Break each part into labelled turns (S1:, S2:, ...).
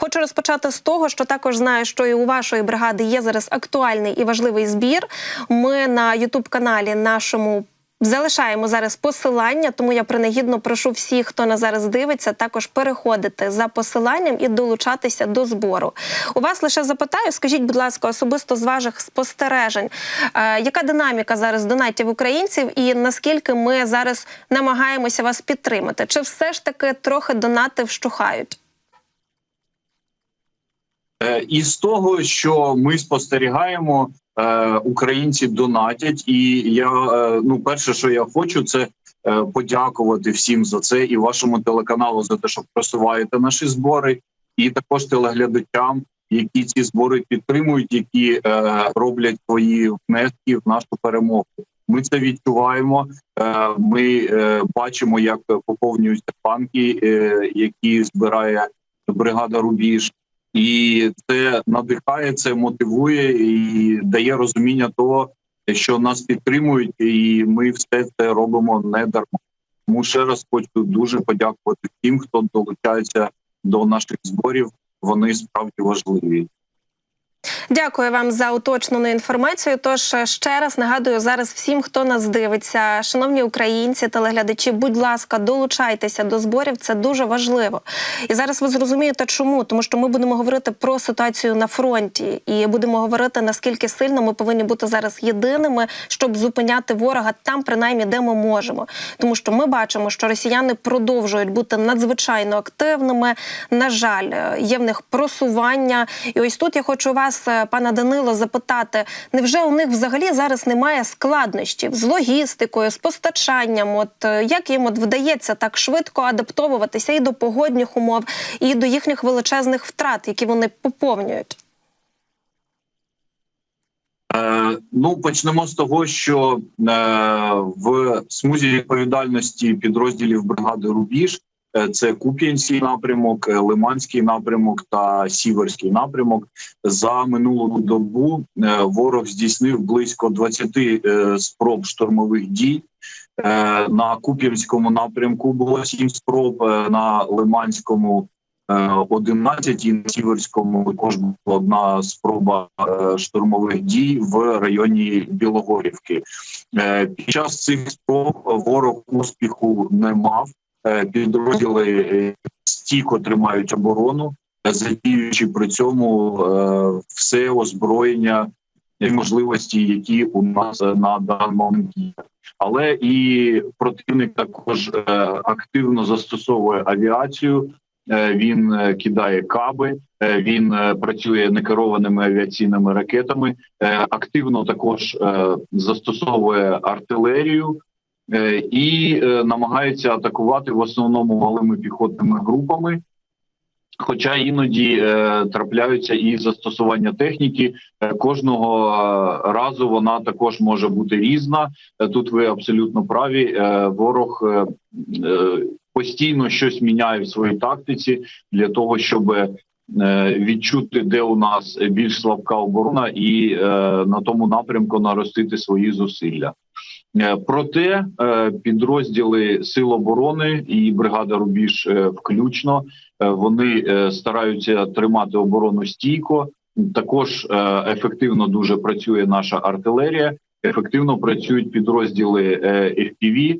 S1: Хочу розпочати з того, що також знаю, що і у вашої бригади є зараз актуальний і важливий збір. Ми на Ютуб каналі нашому. Залишаємо зараз посилання, тому я принагідно прошу всіх, хто нас зараз дивиться, також переходити за посиланням і долучатися до збору. У вас лише запитаю, скажіть, будь ласка, особисто з ваших спостережень, е, яка динаміка зараз донатів українців, і наскільки ми зараз намагаємося вас підтримати? Чи все ж таки трохи донати вщухають?
S2: Е, І з того, що ми спостерігаємо, е, українці донатять, і я е, ну перше, що я хочу, це подякувати всім за це і вашому телеканалу за те, що просуваєте наші збори, і також телеглядачам, які ці збори підтримують, які роблять свої внески в нашу перемогу. Ми це відчуваємо. Ми бачимо, як поповнюються банки, які збирає бригада Рубіж. І це надихає, це мотивує і дає розуміння того, що нас підтримують, і ми все це робимо не дарма. Тому ще раз хочу дуже подякувати тим, хто долучається до наших зборів. Вони справді важливі.
S1: Дякую вам за уточнену інформацію. Тож е, ще раз нагадую зараз всім, хто нас дивиться, шановні українці, телеглядачі, будь ласка, долучайтеся до зборів. Це дуже важливо. І зараз ви зрозумієте, чому тому, що ми будемо говорити про ситуацію на фронті, і будемо говорити наскільки сильно ми повинні бути зараз єдиними, щоб зупиняти ворога там, принаймні, де ми можемо. Тому що ми бачимо, що росіяни продовжують бути надзвичайно активними. На жаль, е, є в них просування. І ось тут я хочу вас, е, пане Данило, запитати: невже у них взагалі зараз немає складнощів з логістикою, з постачанням? От е, як їм от вдається так швидко адаптовуватися і до погодних умов, і до їхніх величезних втрат, які вони поповнюють?
S2: Е, ну почнемо з того, що е, в смузі відповідальності підрозділів бригади Рубіж це Куп'янський напрямок, е, Лиманський напрямок та Сіверський напрямок. За минулу добу е, ворог здійснив близько 20 е, спроб штурмових дій. Е, на Куп'янському напрямку було 7 спроб, е, на Лиманському е, 11 і на Сіверському також була одна спроба е, штурмових дій в районі Білогорівки. Е, Під час цих спроб ворог успіху не мав. Е, Підрозділи е, стійко тримають оборону, е, задіючи при цьому все озброєння і можливості, які у нас на даний момент є. Але і противник також активно застосовує авіацію. Він кидає каби, він працює некерованими авіаційними ракетами. Активно також застосовує артилерію і е, намагається атакувати в основному малими піхотними групами. Хоча іноді е, трапляються і застосування техніки Е, кожного е, разу вона також може бути різна. Е, Тут ви абсолютно праві. Е, Ворог е, е, постійно щось міняє в своїй тактиці для того, щоб е, відчути, де у нас більш слабка оборона, і е, на тому напрямку наростити свої зусилля. Е, Проте е, підрозділи Сил оборони і бригада Рубіж е, включно вони стараються тримати оборону стійко. Також ефективно дуже працює наша артилерія. Ефективно працюють підрозділи FPV,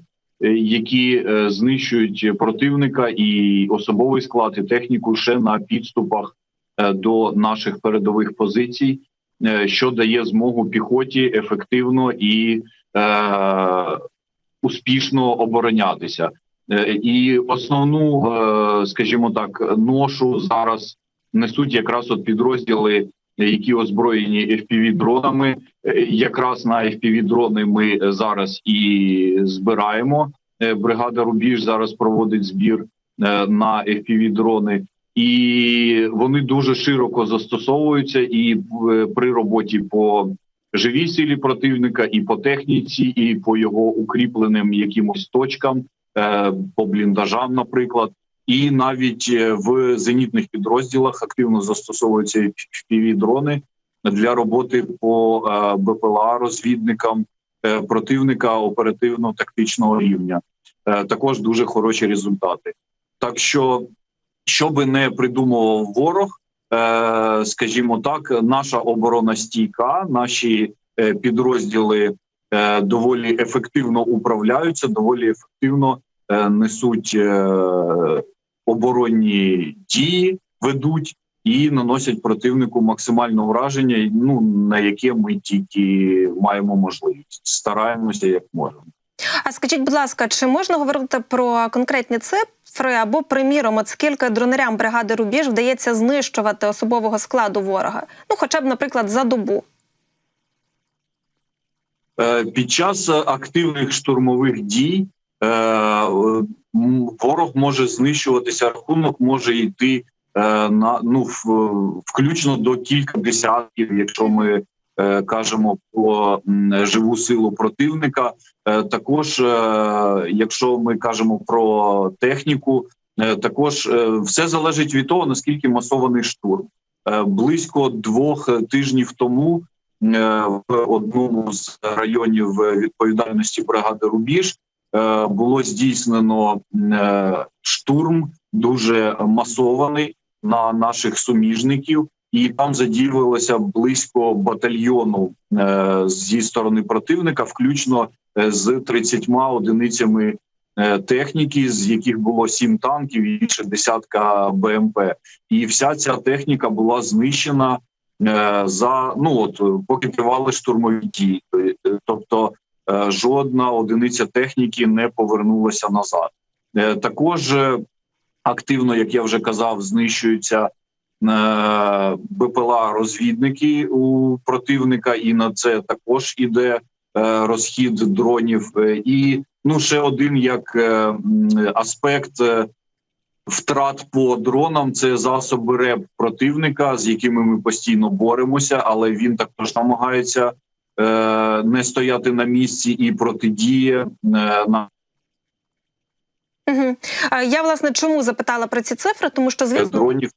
S2: які знищують противника і особовий склад і техніку ще на підступах до наших передових позицій, що дає змогу піхоті ефективно і успішно оборонятися. Е, І основну, е, скажімо так, ношу зараз несуть якраз от підрозділи, які озброєні fpv дронами. Е, Якраз на fpv дрони ми зараз і збираємо. Е, Бригада Рубіж зараз проводить збір е, на fpv дрони. І вони дуже широко застосовуються і е, при роботі по живій силі противника, і по техніці, і по його укріпленим якимось точкам, е, по бліндажам, наприклад, і навіть е, в зенітних підрозділах активно застосовуються fpv дрони для роботи по е, БПЛА розвідникам противника оперативно-тактичного рівня. Також дуже хороші результати. Так що що би не придумував ворог, скажімо так, наша оборона стійка, наші е, підрозділи е, доволі ефективно управляються, доволі ефективно е, несуть е, оборонні дії, ведуть і наносять противнику максимальне ураження, ну на яке ми тільки маємо можливість. Стараємося як можемо.
S1: А скажіть, будь ласка, чи можна говорити про конкретні цифри або, приміром, от скільки дронерям бригади Рубіж вдається знищувати особового складу ворога? Ну, хоча б, наприклад, за добу.
S2: Е, Під час активних штурмових дій е, ворог може знищуватися, рахунок може йти е, на ну включно до кілька десятків, якщо ми кажемо про живу силу противника. Е, Також, е, якщо ми кажемо про техніку, е, також е, все залежить від того наскільки масований штурм. Е, Близько двох тижнів тому е, в одному з районів відповідальності бригади Рубіж е, було здійснено е, штурм дуже масований на наших суміжників, і там задіювалося близько батальйону е, зі сторони противника, включно е, з 30 одиницями е, техніки, з яких було сім танків і більше десятка БМП. І вся ця техніка була знищена за ну от поки тривали штурмові дії. Тобто жодна одиниця техніки не повернулася назад. Також активно, як я вже казав, знищуються БПЛА розвідники у противника, і на це також іде е, розхід дронів. Е, І ну ще один як е, аспект. е, Втрат по дронам це засоби РЕП противника, з якими ми постійно боремося, але він також намагається е, не стояти на місці і протидіє е, на.
S1: Я власне чому запитала про ці цифри? Тому що звісно,
S2: дронів.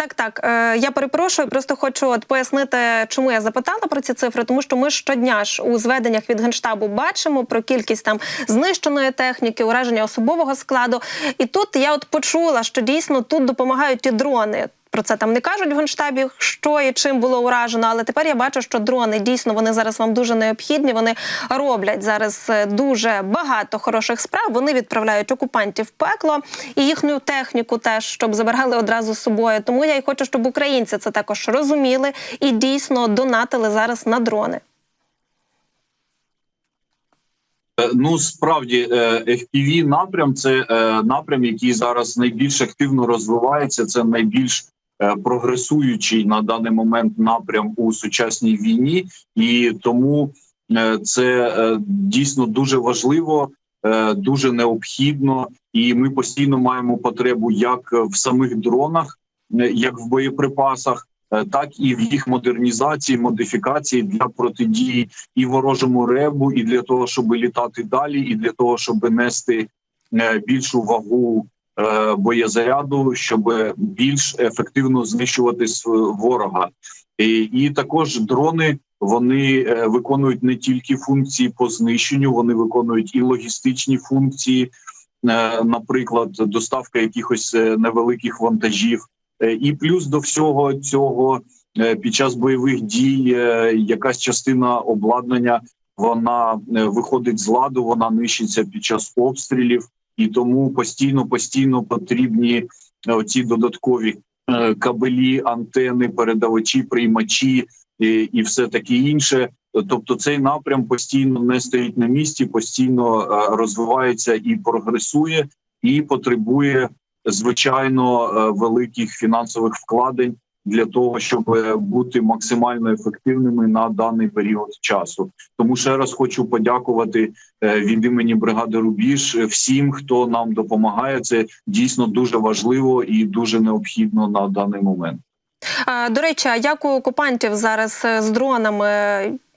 S1: Так, так. Е, я перепрошую, просто хочу от пояснити, чому я запитала про ці цифри, тому що ми щодня ж у зведеннях від генштабу бачимо про кількість там знищеної техніки, ураження особового складу. І тут я от почула, що дійсно тут допомагають і дрони. Про це там не кажуть в генштабі, що і чим було уражено. Але тепер я бачу, що дрони дійсно вони зараз вам дуже необхідні. Вони роблять зараз е, дуже багато хороших справ. Вони відправляють окупантів в пекло і їхню техніку теж, щоб забирали одразу з собою. Тому я й хочу, щоб українці це також розуміли і дійсно донатили зараз на дрони.
S2: Е, Ну справді е, FPV напрям це напрям, який зараз найбільш активно розвивається. Це найбільш прогресуючий на даний момент напрям у сучасній війні, і тому е, це е, дійсно дуже важливо, е, дуже необхідно, і ми постійно маємо потребу як в самих дронах, е, як в боєприпасах. е, Так і в їх модернізації, модифікації для протидії і ворожому ребу, і для того, щоб літати далі, і для того, щоб нести е, більшу вагу е, боєзаряду, щоб більш ефективно знищувати ворога. І, і також дрони вони е, виконують не тільки функції по знищенню, вони виконують і логістичні функції, е, наприклад, доставка якихось е, невеликих вантажів. Е, І плюс до всього цього е, під час бойових дій е, якась частина обладнання вона е, виходить з ладу, вона нищиться під час обстрілів, і тому постійно постійно потрібні е, ці додаткові е, кабелі, антени, передавачі, приймачі і, і все таке інше. Тобто цей напрям постійно не стоїть на місці, постійно е, розвивається і прогресує, і потребує звичайно е, великих фінансових вкладень для того, щоб е, бути максимально ефективними на даний період часу. Тому ще раз хочу подякувати е, від імені бригади Рубіж всім, хто нам допомагає. Це дійсно дуже важливо і дуже необхідно на даний момент.
S1: До речі, а як у окупантів зараз е, з дронами?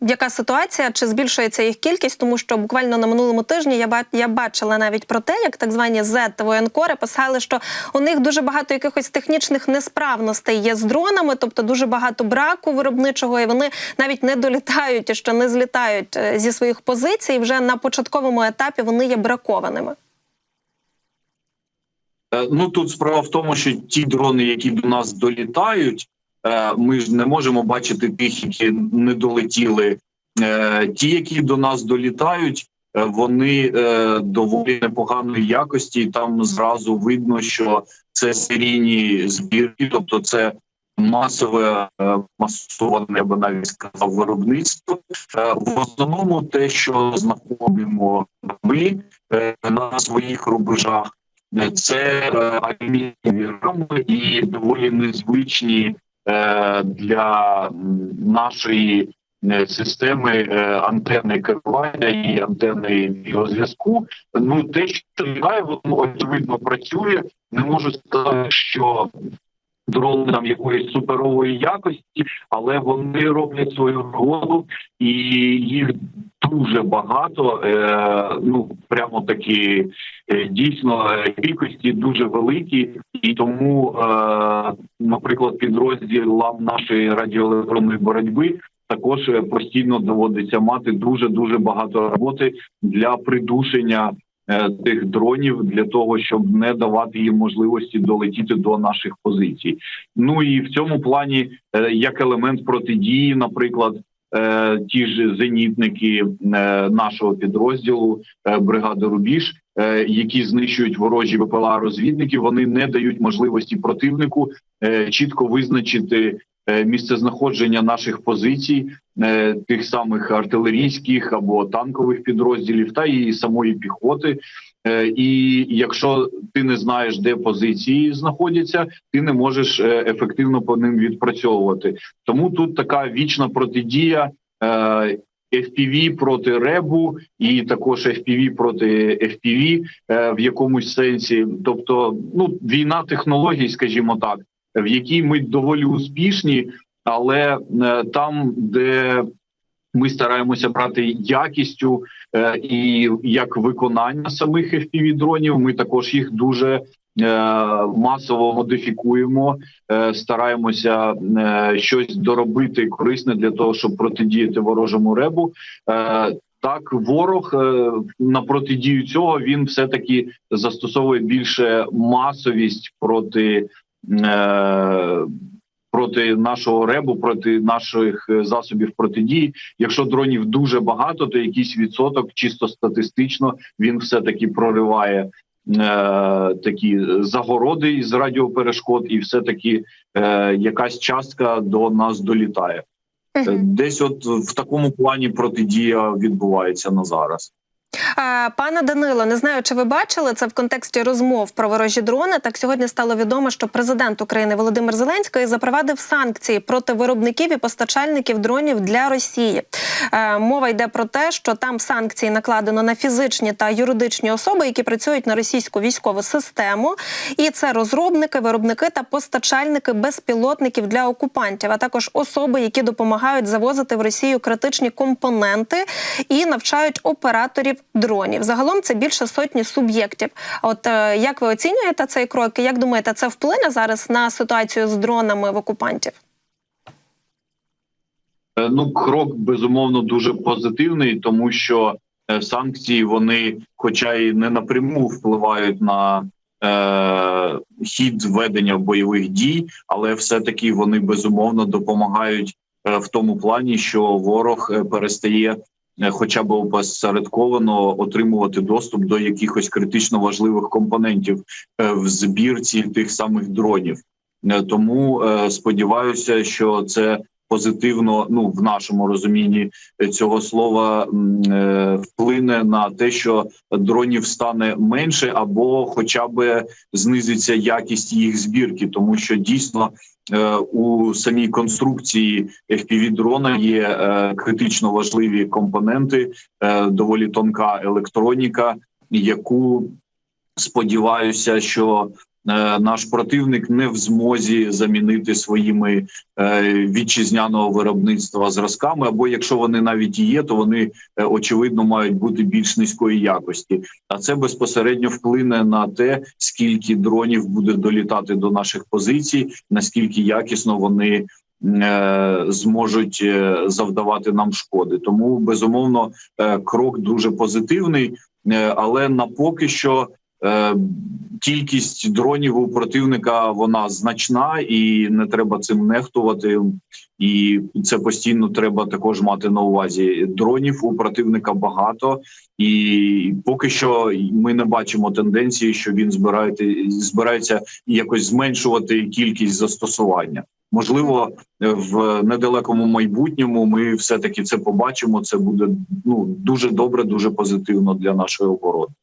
S1: Яка ситуація? Чи збільшується їх кількість? Тому що буквально на минулому тижні я я бачила навіть про те, як так звані Z воєнкори писали, що у них дуже багато якихось технічних несправностей є з дронами, тобто дуже багато браку виробничого, і вони навіть не долітають і що не злітають е, зі своїх позицій. Вже на початковому етапі вони є бракованими.
S2: Е, Ну тут справа в тому, що ті дрони, які до нас долітають, ми ж не можемо бачити тих, які не долетіли. Е, Ті, які до нас долітають, е, вони е, доволі непоганої якості. Там зразу видно, що це серійні збірки, тобто це масове е, масоване, я би навіть сказав, виробництво. Е, В основному те, що знаходимо ми е, на своїх рубежах, е, це е, алюмінієві рами і доволі незвичні е, для нашої е, системи е, антенни керування і антенни біозв'язку. Ну те, що знає, воно очевидно працює. Не можу сказати, що дрони там якоїсь суперової якості, але вони роблять свою роботу, і їх дуже багато. Е, ну прямо такі е, дійсно е, кількості дуже великі, і тому, е, наприклад, підрозділам нашої радіоелектронної боротьби. Також е, постійно доводиться мати дуже дуже багато роботи для придушення тих дронів для того, щоб не давати їм можливості долетіти до наших позицій. Ну і в цьому плані, як елемент протидії, наприклад, ті ж зенітники е, нашого підрозділу е, бригади Рубіж, е, які знищують ворожі ВПЛА розвідників, вони не дають можливості противнику е, чітко визначити. е, Місцезнаходження наших позицій, е, тих самих артилерійських або танкових підрозділів, та і самої піхоти. Е, І якщо ти не знаєш, де позиції знаходяться, ти не можеш е, ефективно по ним відпрацьовувати. Тому тут така вічна протидія. е, FPV проти ребу і також FPV проти FPV в якомусь сенсі, тобто ну війна технологій, скажімо так, в якій ми доволі успішні, але там, де ми стараємося брати якістю е, і як виконання самих fpv дронів, ми також їх дуже е, масово модифікуємо, е, стараємося е, щось доробити корисне для того, щоб протидіяти ворожому ребу. Е, так, ворог е, на протидію цього він все таки застосовує більше масовість проти. Е, проти нашого ребу, проти наших е, засобів протидії. Якщо дронів дуже багато, то якийсь відсоток, чисто статистично, він все таки прориває е, такі загороди з радіоперешкод, і все таки е, якась частка до нас долітає.
S1: Мгм.
S2: Десь, от в такому плані протидія відбувається на зараз.
S1: Пане Данило, не знаю, чи ви бачили це в контексті розмов про ворожі дрони. Так сьогодні стало відомо, що президент України Володимир Зеленський запровадив санкції проти виробників і постачальників дронів для Росії. Е, Мова йде про те, що там санкції накладено на фізичні та юридичні особи, які працюють на російську військову систему, і це розробники, виробники та постачальники безпілотників для окупантів, а також особи, які допомагають завозити в Росію критичні компоненти і навчають операторів дронів. Загалом це більше сотні суб'єктів. От е, як ви оцінюєте цей крок? і Як думаєте, це вплине зараз на ситуацію з дронами в окупантів?
S2: Е, Ну, крок безумовно дуже позитивний, тому що е, санкції вони, хоча і не напряму впливають на е, хід ведення бойових дій, але все-таки вони безумовно допомагають в тому плані, що ворог перестає. Е, Хоча б опосередковано отримувати доступ до якихось критично важливих компонентів е, в збірці тих самих дронів. Е, Тому сподіваюся, що це позитивно, ну в нашому розумінні цього слова вплине на те, що дронів стане менше, або хоча б знизиться якість їх збірки, тому що дійсно у самій конструкції fpv дрона є е, критично важливі компоненти, е, доволі тонка електроніка, яку сподіваюся, що е, наш противник не в змозі замінити своїми е, вітчизняного виробництва зразками, або якщо вони навіть і є, то вони е, очевидно мають бути більш низької якості. А це безпосередньо вплине на те, скільки дронів буде долітати до наших позицій, наскільки якісно вони. е, Зможуть е, завдавати нам шкоди, тому безумовно е, крок дуже позитивний, е, але на поки що е, кількість дронів у противника вона значна, і не треба цим нехтувати. І це постійно треба також мати на увазі. Дронів у противника багато, і поки що ми не бачимо тенденції, що він збирається, збирається якось зменшувати кількість застосування. Можливо, в недалекому майбутньому ми все таки це побачимо. Це буде ну дуже добре, дуже позитивно для нашої оборони.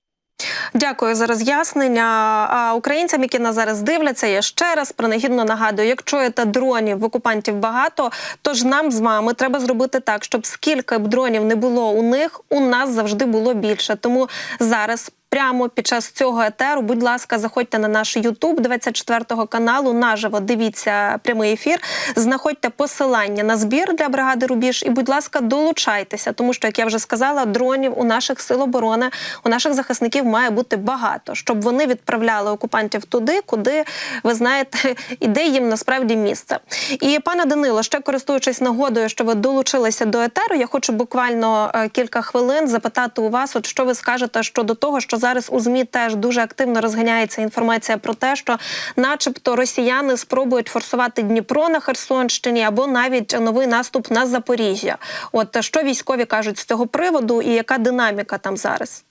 S1: Дякую за роз'яснення. А українцям, які нас зараз дивляться, я ще раз принагідно нагадую: якщо є та дронів в окупантів багато, тож нам з вами треба зробити так, щоб скільки б дронів не було у них, у нас завжди було більше. Тому зараз. Прямо під час цього етеру, будь ласка, заходьте на наш Ютуб 24 каналу. Наживо дивіться прямий ефір. Знаходьте посилання на збір для бригади Рубіж і, будь ласка, долучайтеся, тому що, як я вже сказала, дронів у наших сил оборони, у наших захисників має бути багато, щоб вони відправляли окупантів туди, куди ви знаєте, і де їм насправді місце. І пане Данило, ще користуючись нагодою, що ви долучилися до етеру, я хочу буквально е, кілька хвилин запитати у вас, от що ви скажете щодо того, що зараз у змі теж дуже активно розганяється інформація про те, що, начебто, росіяни спробують форсувати Дніпро на Херсонщині або навіть новий наступ на Запоріжжя. От що військові кажуть з цього приводу, і яка динаміка там зараз?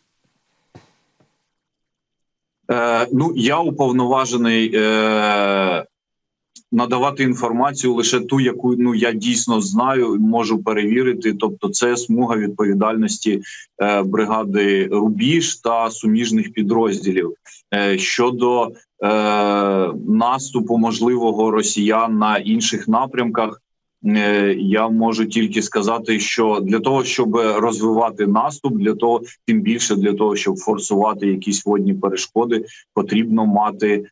S2: Е, ну я уповноважений е, надавати інформацію лише ту, яку ну я дійсно знаю, можу перевірити. Тобто, це смуга відповідальності е, бригади Рубіж та суміжних підрозділів е, щодо е, наступу можливого росіян на інших напрямках. Е, Я можу тільки сказати, що для того, щоб розвивати наступ, для того, тим більше для того, щоб форсувати якісь водні перешкоди, потрібно мати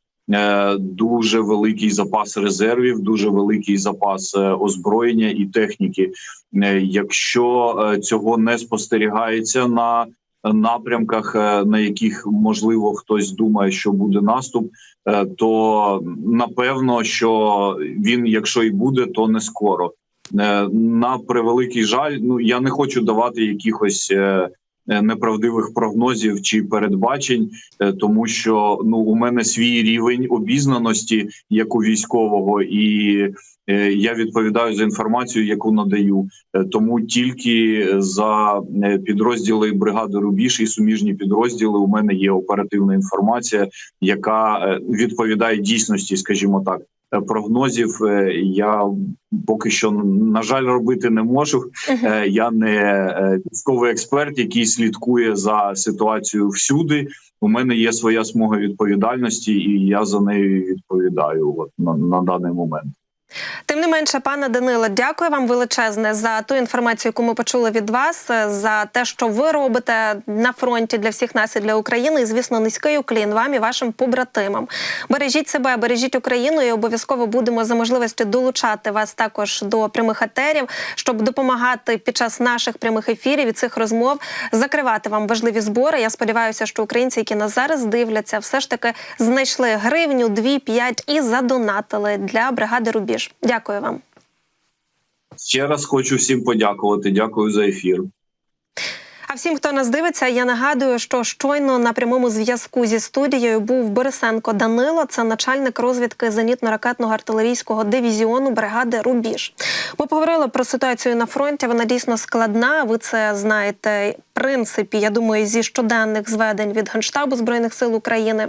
S2: дуже великий запас резервів, дуже великий запас е, озброєння і техніки. Е, Якщо е, цього не спостерігається на напрямках, е, на яких можливо хтось думає, що буде наступ, е, то напевно, що він, якщо і буде, то не скоро. Е, На превеликий жаль, ну я не хочу давати якихось е, е, неправдивих прогнозів чи передбачень, е, тому що ну у мене свій рівень обізнаності як у військового, і е, я відповідаю за інформацію, яку надаю. Е, Тому тільки за е, підрозділи бригади Рубіж і суміжні підрозділи у мене є оперативна інформація, яка е, відповідає дійсності, скажімо так. Е, Прогнозів е, я поки що на жаль робити не можу. Е, Я не військовий експерт, який слідкує за ситуацією всюди. У мене є своя смуга відповідальності, і я за нею відповідаю. От на, на даний момент.
S1: Тим не менше, пане Данило, дякую вам величезне за ту інформацію, яку ми почули від вас, е, за те, що ви робите на фронті для всіх нас і для України. І звісно, низький уклін вам і вашим побратимам. Бережіть себе, бережіть Україну, і обов'язково будемо за можливості долучати вас також до прямих етерів, щоб допомагати під час наших прямих ефірів і цих розмов закривати вам важливі збори. Я сподіваюся, що українці, які нас зараз дивляться, все ж таки знайшли гривню, дві, п'ять і задонатили для бригади Рубіж. Дякую вам.
S2: Ще раз хочу всім подякувати. Дякую за ефір.
S1: А всім, хто нас дивиться, я нагадую, що щойно на прямому зв'язку зі студією був Борисенко Данило, це начальник розвідки зенітно-ракетного артилерійського дивізіону бригади Рубіж. Ми поговорили про ситуацію на фронті. Вона дійсно складна. Ви це знаєте. В принципі, я думаю, зі щоденних зведень від Генштабу збройних сил України.